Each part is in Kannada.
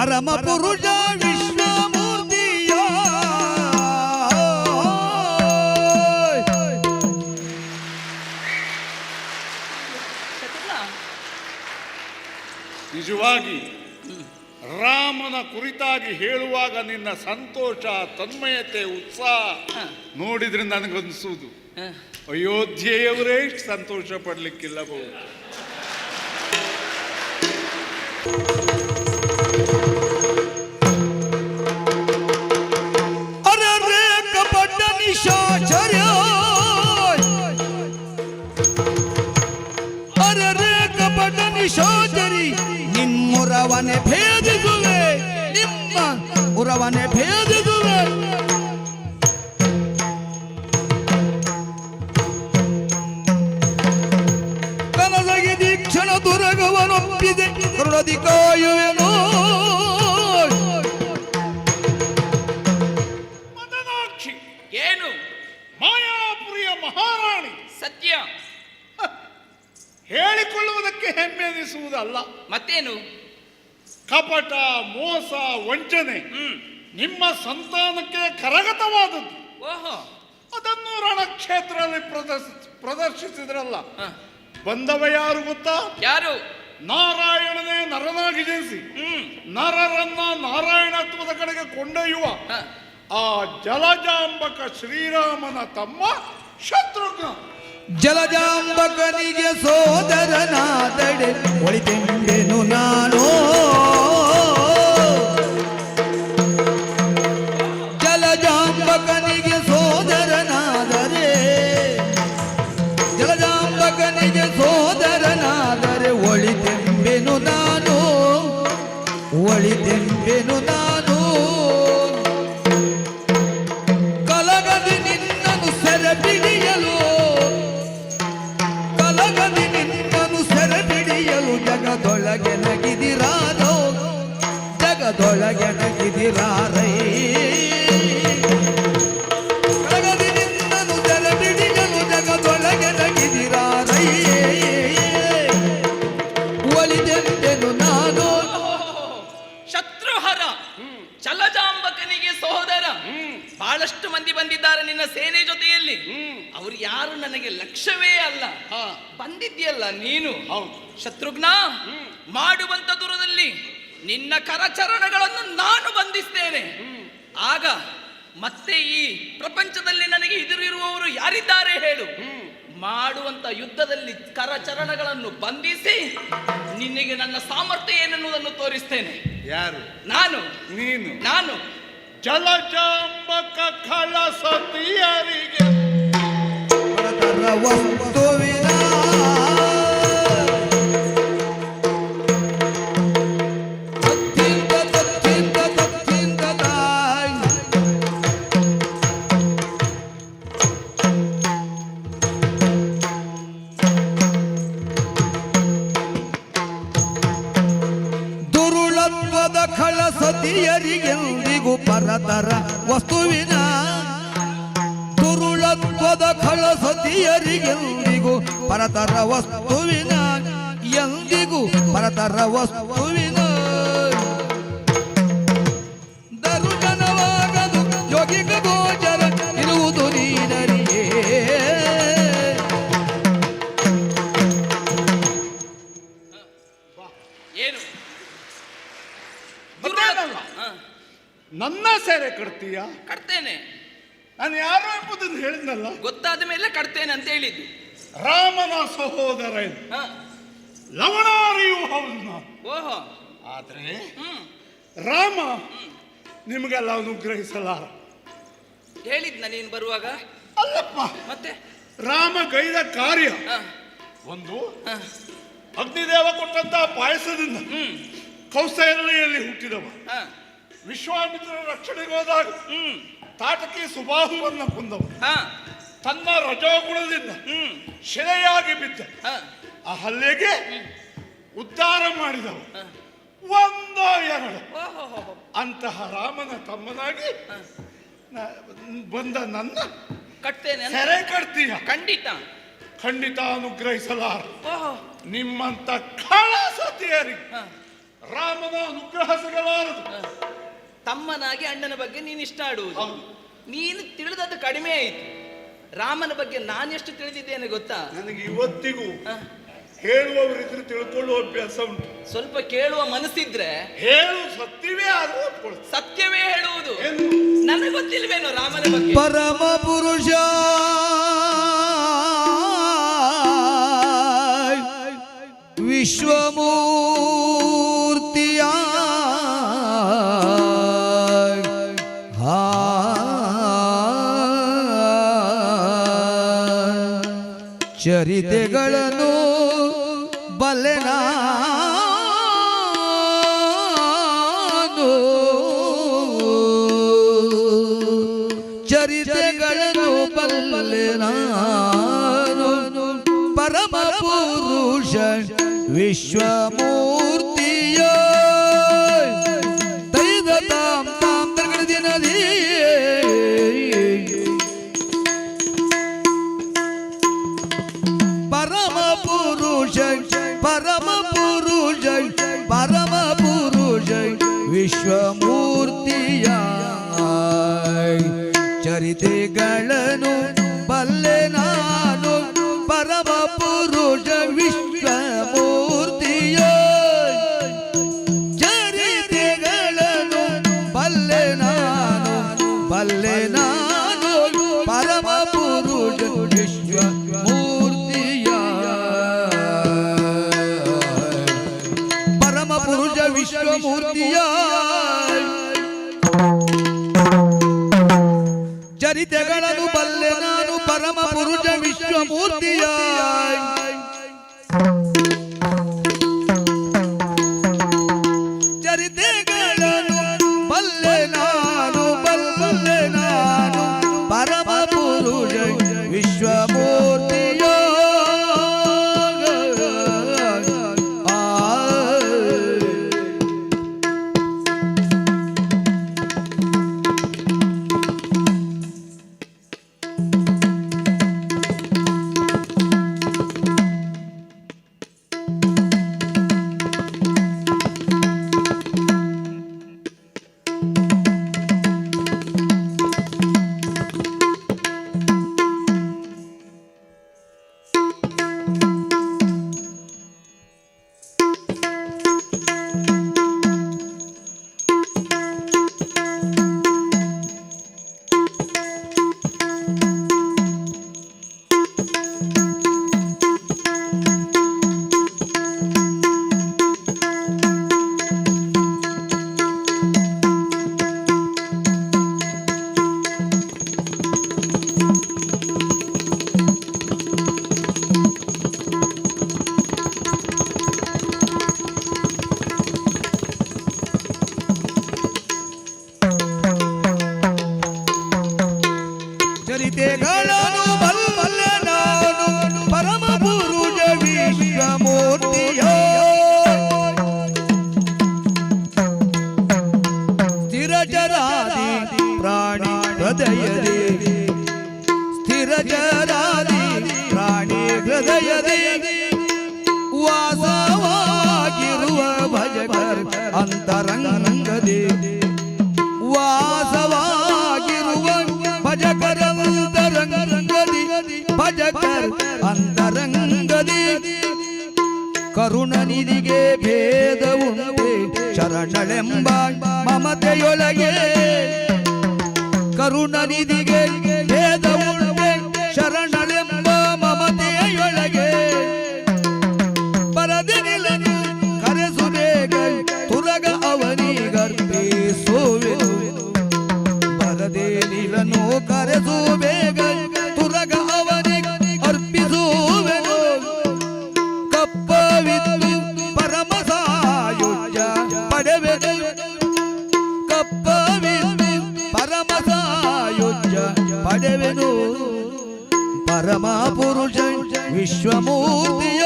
ಪರಮ ಪುರುಷ ವಿಶ್ವಮೂರ್ತಿಯ. ನಿಜವಾಗಿ ರಾಮನ ಕುರಿತಾಗಿ ಹೇಳುವಾಗ ನಿನ್ನ ಸಂತೋಷ ತನ್ಮಯತೆ ಉತ್ಸಾಹ ನೋಡಿದ್ರೆ ನನಗನ್ಸುವುದು. ಅಯೋಧ್ಯೆಯವರೇ ಸಂತೋಷ ಪಡ್ಲಿಕ್ಕಿಲ್ಲಬಹುದು ಅರೆ ಕಪಟ ನಿಶಾಚರ್ಯ ಅರೆ ಕಪಟ ನಿಶಾಚರಿ ನಿಮ್ಮುರವನೆ ಭೇದಿಸುವೆ ನಿಮ್ಮ ಉರವನೆ ಭೇದಿಸುವೆ ಕನಸಗಿ ದೀಕ್ಷಣ ದುರಗವನೊಪ್ಪಿದೆ ಕರುಣದಿ ಕಾಯುವೆನೋ ಸತ್ಯ. ಹೇಳಿಕೊಳ್ಳುವುದಕ್ಕೆ ಹೆಮ್ಮೆ ಎನಿಸುವುದಲ್ಲ. ಮತ್ತೇನು? ಕಪಟ ಮೋಸ ವಂಚನೆ ನಿಮ್ಮ ಸಂತಾನಕ್ಕೆ ಕರಗತವಾದದ್ದು. ಓಹೋ. ಅದನ್ನು ರಣಕ್ಷೇತ್ರದಲ್ಲಿ ಪ್ರದರ್ಶಿಸ ಪ್ರದರ್ಶಿಸಿದ್ರಲ್ಲ. ಬಂದವ ಯಾರು ಗೊತ್ತಾ? ಯಾರು? ನಾರಾಯಣನೇ ನರನಾಗಿ ಜನಿಸಿ. ನರರನ್ನ ನಾರಾಯಣತ್ವದ ಕಡೆಗೆ ಕೊಂಡೊಯ್ಯುವ. ಆ ಜಲಜಾಂಬಕ ಶ್ರೀರಾಮನ ತಮ್ಮ ಶತ್ರುಘ್ನ. જલજાંબકની જે સોદરના ಜಗದೊಳಗೆ ನಗಿದಿರಾರೈ ಜಗದೊಳಗೆ ಒಲಿದೆಂದೆನು ನಾನು? ಶತ್ರುಹರ ಚಲಜಾಂಬಕನಿಗೆ ಸಹೋದರ ಬಹಳಷ್ಟು ಮಂದಿ ಬಂದಿದ್ದಾರೆ ನಿನ್ನ ಸೇನೆ ಜೊತೆಯಲ್ಲಿ. ಅವ್ರು ಯಾರು ನನಗೆ ಲಕ್ಷ್ಯವೇ ಅಲ್ಲ. ಬಂದಿದ್ಯಲ್ಲ ನೀನು? ಹೌದು. ಶತ್ರುಘ್ನ ಮಾಡುವಂತ ದೂರದಲ್ಲಿ. ನಿನ್ನ ಕರಚರಣಗಳನ್ನು ನಾನು ಬಂಧಿಸ್ತೇನೆ. ಆಗ ಮತ್ತೆ ಈ ಪ್ರಪಂಚದಲ್ಲಿ ನನಗೆ ಎದುರಿರುವವರು ಯಾರಿದ್ದಾರೆ ಹೇಳು. ಮಾಡುವಂತ ಯುದ್ಧದಲ್ಲಿ ಕರಚರಣಗಳನ್ನು ಬಂಧಿಸಿ ನಿನಗೆ ನನ್ನ ಸಾಮರ್ಥ್ಯ ಏನೆನ್ನುವುದನ್ನು ತೋರಿಸ್ತೇನೆ. ಯಾರು? ನಾನು. ನೀನು. ನಾನು. ಜಲಜಾಂಬಕ ಖಳಸತಿಯರಿಗೆ ಪರತರ ಖಳಸತಿಯರಿಗೆಂದಿಗೂ ವಸ್ತುವಿನ ವಸ್ತುವಿನ ದುರುಳತ್ವದ ಖಳಸತಿಯರಿಗೆಂದಿಗೂ ಪರತರ ವಸ್ತುವಿನ ಎಂದಿಗೂ ಪರತರ ವಸ್ತುವಿನ ನನ್ನ ಸೆರೆ ಕಟ್ತೀಯಾ? ಕಟ್ತೇನೆ. ನಾನು ಯಾರು ಎಂಬುದನ್ನು ಹೇಳಿದ್ನಲ್ಲ? ಗೊತ್ತಾದ ಮೇಲೆ ಕಟ್ತೇನೆ ಅಂತ ಹೇಳಿದ್ದು. ರಾಮನ ಸಹೋದರ ಲವಣಾರಿಯು ಹ, ಲವಣಾರಿಯೂ ಹೌದು ನಾನು ಓಹೋ. ಆದ್ರೆ ಹ್ಮ್. ರಾಮ ನಿಮಗೆಲ್ಲ ಅನುಗ್ರಹಿಸಲಾರ? ಹೇಳಿದ್ನ ನೀನು ಬರುವಾಗ? ಅಲ್ಲಪ್ಪ. ಮತ್ತೆ? ರಾಮ ಗೈದ ಕಾರ್ಯ. ಹ, ಒಂದು ಹ, ಅಗ್ನಿದೇವ ಕೊಟ್ಟಂತ ಪಾಯಸದಿಂದ ಹ್ಮ್. ಕೌಸಲ್ಯಲ್ಲಿ ಹುಟ್ಟಿದವ. ಹ, ವಿಶ್ವಾಮಿತ್ರ ರಕ್ಷಣೆಗೆ ಹೋದಾಗ ಹ್ಮ್. ತಾಟಕಿ ಸುಬಾಹುವನ್ನ ಕೊಂದವ ಹ, ತನ್ನ ರಜೋಗುಣದಿಂದ ಶಿಲೆಯಾಗಿ ಬಿದ್ದ. ಆ ಹಲ್ಲೆಗೆ ಉದ್ಧಾರ ಮಾಡಿದವ. ಒಂದೋ ಎರಡು. ಅಂತಹ ರಾಮನ ತಮ್ಮನಾಗಿ ಬಂದ ನನ್ನ ಕಟ್ತೇನೆ ಸೆರೆ ಕಟ್ತೀಯ. ಖಂಡಿತ. ಖಂಡಿತ ಅನುಗ್ರಹಿಸಲಾರ. ನಿಮ್ಮಂತ ಕಳ ಸತಿಯರಿ ರಾಮನ ಅನುಗ್ರಹ ಸಿಗಲಾರದು. ತಮ್ಮನಾಗಿ ಅಣ್ಣನ ಬಗ್ಗೆ ನೀನು ಇಷ್ಟ ಆಡುವುದು. ಹೌದು. ನೀನು ತಿಳಿದದ್ದು ಕಡಿಮೆ ಆಯಿತು. ರಾಮನ ಬಗ್ಗೆ ನಾನೆಷ್ಟು ತಿಳಿದಿದ್ದೇನೆ ಗೊತ್ತಾ? ನನಗೆ ಇವತ್ತಿಗೂ? ಹೇಳುವವರಿದ್ರೆ ತಿಳ್ಕೊಳ್ಳುವ ಅಭ್ಯಾಸ ಉಂಟು. ಸ್ವಲ್ಪ ಕೇಳುವ ಮನಸ್ಸಿದ್ರೆ ಹೇಳು ಸತ್ಯವೇ ಆದ್ರೂ ಸತ್ಯವೇ ಹೇಳುವುದು. ಏನು ನನಗೆ ಗೊತ್ತಿಲ್ವೇನೋ ರಾಮನ ಬಗ್ಗೆ? ಪರಮ ಪುರುಷ. ವಿಶ್ವಮೂರ್ತಿಯ ಚರಿತೆಗಳನ್ನು ಬಲ್ಲೆನಾನು ಚರಿತೆಗಳನ್ನು ಬಲ್ಲೆ ಪರಮ ಪುರುಷ ವಿಶ್ವಮೂರ್ತಿಯ ಪರಮ ಪುರುಷ ವಿಶ್ವಮೂರ್ತಿಯ ಚರಿತೆಗಳನ್ನು ಬಲ್ಲೆ ನಾನು ಪರಮ ಪುರುಷ ವಿಶ್ವಮೂರ್ತಿಯ ಕರುಣನಿಧಿಗೆ ಭೇದ ಉಂಟೆ ಶರಣಳೆಂಬ ಮಮತೆಯೊಳಗೆ ಕರುಣನಿಧಿಗೆ ಭೇದ ಉಂಟೆ ಪಡೆವೆನು ಪರಮ ಪುರುಷ ವಿಶ್ವಮೂರ್ತಿಯ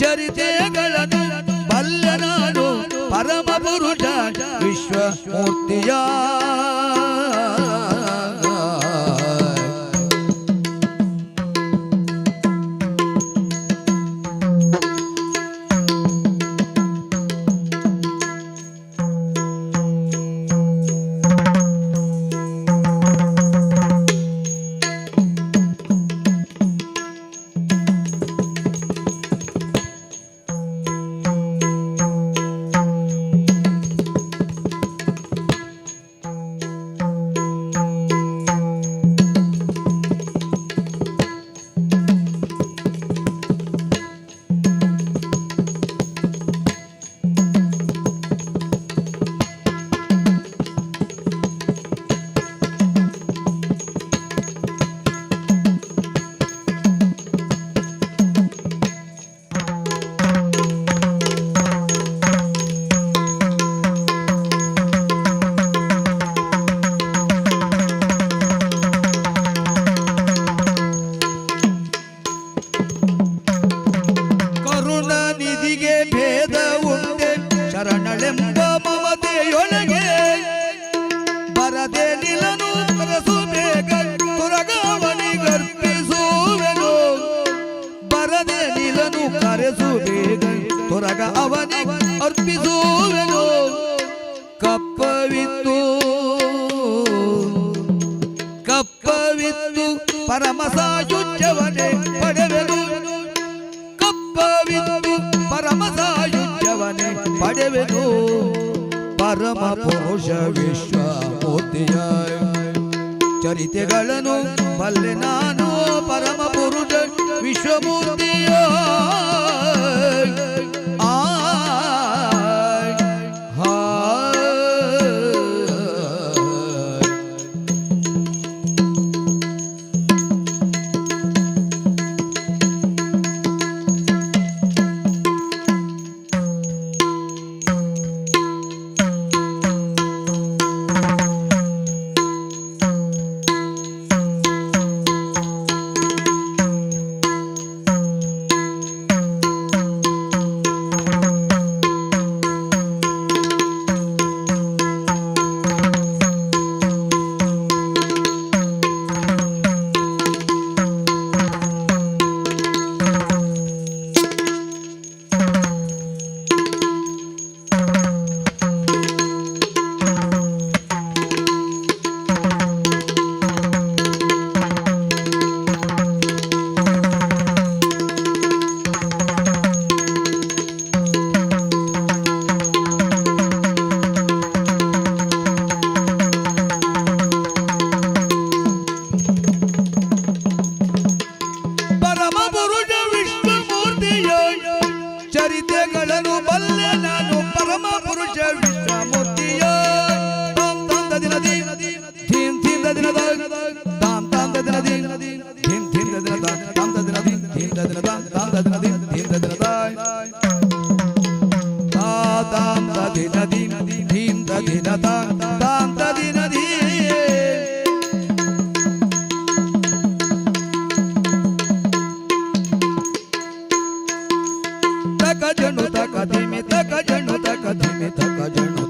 ಚರಿತೆಗಳನ್ನು ಬಲ್ಲ ನಾನು ಪರಮ ಪುರುಷ ವಿಶ್ವಮೂರ್ತಿಯ ಚರಿತೆಗಳನ್ನು ಬಲ್ಲೆ ನಾನು ಪರಮ ಪುರುಷ ವಿಶ್ವಮೂರ್ತಿಯ તક જણો તક ધીમે તક જણો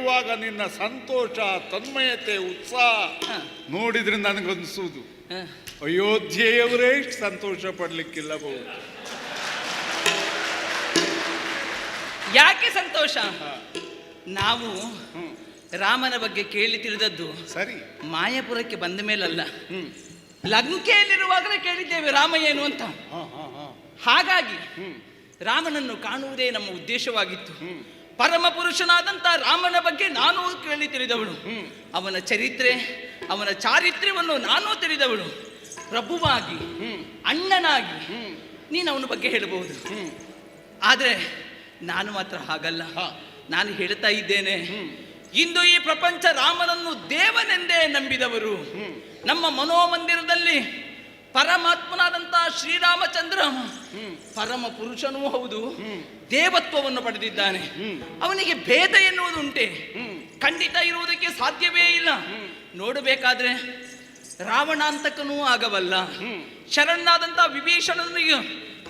ಹೇಳುವಾಗ ನಿನ್ನ ಸಂತೋಷ ತನ್ಮಯತೆ ಉತ್ಸಾಹ ನೋಡಿದ್ರೆ ನನಗನ್ಸುವುದು. ಹ. ಅಯೋಧ್ಯೆಯವರೇ ಸಂತೋಷ ಪಡ್ಲಿಕ್ಕಿಲ್ಲಬಹುದು ಯಾಕೆ ಸಂತೋಷ? ನಾವು ರಾಮನ ಬಗ್ಗೆ ಕೇಳಿ ತಿಳಿದದ್ದು ಸರಿ. ಮಾಯಾಪುರಕ್ಕೆ ಬಂದ ಮೇಲಲ್ಲ. ಲಂಕೆಯಲ್ಲಿರುವಾಗಲೇ ಕೇಳಿದ್ದೇವೆ ರಾಮ ಏನು ಅಂತ. ಹಾಗಾಗಿ ರಾಮನನ್ನು ಕಾಣುವುದೇ ನಮ್ಮ ಉದ್ದೇಶವಾಗಿತ್ತು. ಪರಮ ಪುರುಷನಾದಂಥ ರಾಮನ ಬಗ್ಗೆ ನಾನು ಕೇಳಿ ತಿಳಿದವಳು. ಅವನ ಚರಿತ್ರೆ ಅವನ ಚಾರಿತ್ರ್ಯವನ್ನು ನಾನು ತಿಳಿದವಳು. ಪ್ರಭುವಾಗಿ ಅಣ್ಣನಾಗಿ ನೀನು ಅವನ ಬಗ್ಗೆ ಹೇಳಬಹುದು. ಆದರೆ ನಾನು ಮಾತ್ರ ಹಾಗಲ್ಲ. ನಾನು ಹೇಳ್ತಾ ಇದ್ದೇನೆ. ಇಂದು ಈ ಪ್ರಪಂಚ ರಾಮನನ್ನು ದೇವನೆಂದೇ ನಂಬಿದವರು. ನಮ್ಮ ಮನೋಮಂದಿರದಲ್ಲಿ ಪರಮಾತ್ಮನಾದಂತ ಶ್ರೀರಾಮಚಂದ್ರ. ಪರಮ ಪುರುಷನೂ ಹೌದು. ದೇವತ್ವವನ್ನು ಪಡೆದಿದ್ದಾನೆ. ಅವನಿಗೆ ಭೇದ ಎನ್ನುವುದು ಉಂಟೆ. ಖಂಡಿತ ಇರುವುದಕ್ಕೆ ಸಾಧ್ಯವೇ ಇಲ್ಲ. ನೋಡಬೇಕಾದ್ರೆ ರಾವಣಾಂತಕನೂ ಆಗಬಲ್ಲ. ವಿಭೀಷಣನು ವಿಭೀಷಣನಿಗೆ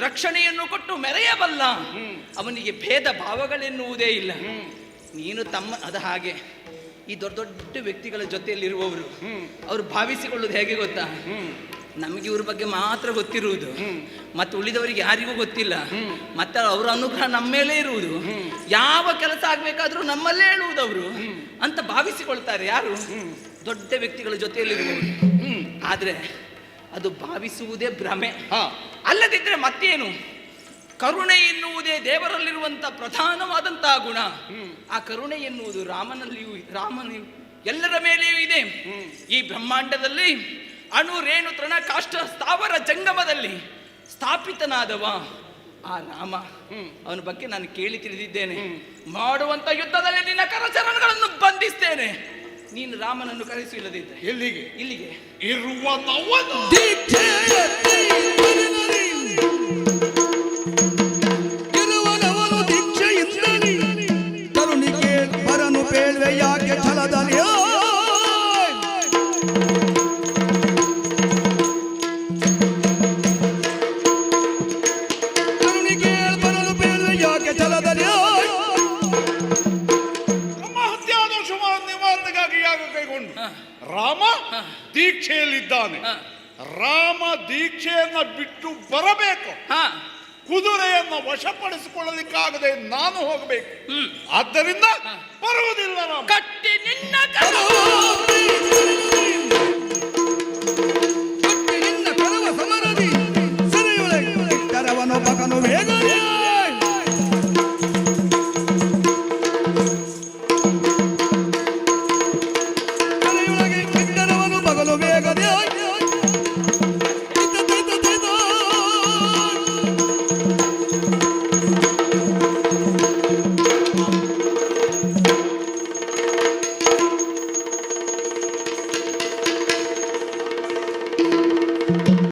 ರಕ್ಷಣೆಯನ್ನು ಕೊಟ್ಟು ಮೆರೆಯಬಲ್ಲ. ಅವನಿಗೆ ಭೇದ ಭಾವಗಳೆನ್ನುವುದೇ ಇಲ್ಲ. ನೀನು ತಮ್ಮ ಅದ ಹಾಗೆ. ಈ ದೊಡ್ಡ ದೊಡ್ಡ ವ್ಯಕ್ತಿಗಳ ಜೊತೆಯಲ್ಲಿರುವವರು. ಅವರು ಭಾವಿಸಿಕೊಳ್ಳುವುದು ಹೇಗೆ ಗೊತ್ತಾ? ನಮಗೆ ಇವ್ರ ಬಗ್ಗೆ ಮಾತ್ರ ಗೊತ್ತಿರುವುದು. ಮತ್ತೆ ಉಳಿದವರಿಗೆ ಯಾರಿಗೂ ಗೊತ್ತಿಲ್ಲ. ಮತ್ತೆ ಅವರ ಅನುಗ್ರಹ ನಮ್ಮ ಮೇಲೆ ಇರುವುದು. ಯಾವ ಕೆಲಸ ಆಗ್ಬೇಕಾದ್ರೂ ನಮ್ಮಲ್ಲೇ ಹೇಳುವುದು ಅವರು. ಅಂತ ಭಾವಿಸಿಕೊಳ್ತಾರೆ ಯಾರು? ದೊಡ್ಡ ವ್ಯಕ್ತಿಗಳ ಜೊತೆಯಲ್ಲಿ ಆದರೆ ಅದು ಭಾವಿಸುವುದೇ ಭ್ರಮೆ. ಅಲ್ಲದಿದ್ದರೆ ಮತ್ತೇನು? ಕರುಣೆ ಎನ್ನುವುದೇ ದೇವರಲ್ಲಿರುವಂಥ ಪ್ರಧಾನವಾದಂತಹ ಗುಣ. ಆ ಕರುಣೆ ಎನ್ನುವುದು ರಾಮನಲ್ಲಿಯೂ ರಾಮನ ಎಲ್ಲರ ಮೇಲೆಯೂ ಇದೆ. ಈ ಬ್ರಹ್ಮಾಂಡದಲ್ಲಿ ಅಣು ರೇಣು ತೃಣ ಕಾಷ್ಟ ಸ್ಥಾವರ ಜಂಗಮದಲ್ಲಿ ಸ್ಥಾಪಿತನಾದವ ಆ ರಾಮ. ಅವನ ಬಗ್ಗೆ ನಾನು ಕೇಳಿ ತಿಳಿದಿದ್ದೇನೆ. ಮಾಡುವಂತ ಯುದ್ಧದಲ್ಲಿ ನಿನ್ನ ಕರಚರಣಗಳನ್ನು ಬಂಧಿಸ್ತೇನೆ. ನೀನು ರಾಮನನ್ನು ಕರೆಸಿ ಇಲ್ಲದಿದ್ದೆ ಎಲ್ಲಿಗೆ? ಇಲ್ಲಿಗೆ. ಇರುವ ಹೋಗಬೇಕು. ಆದ್ದರಿಂದ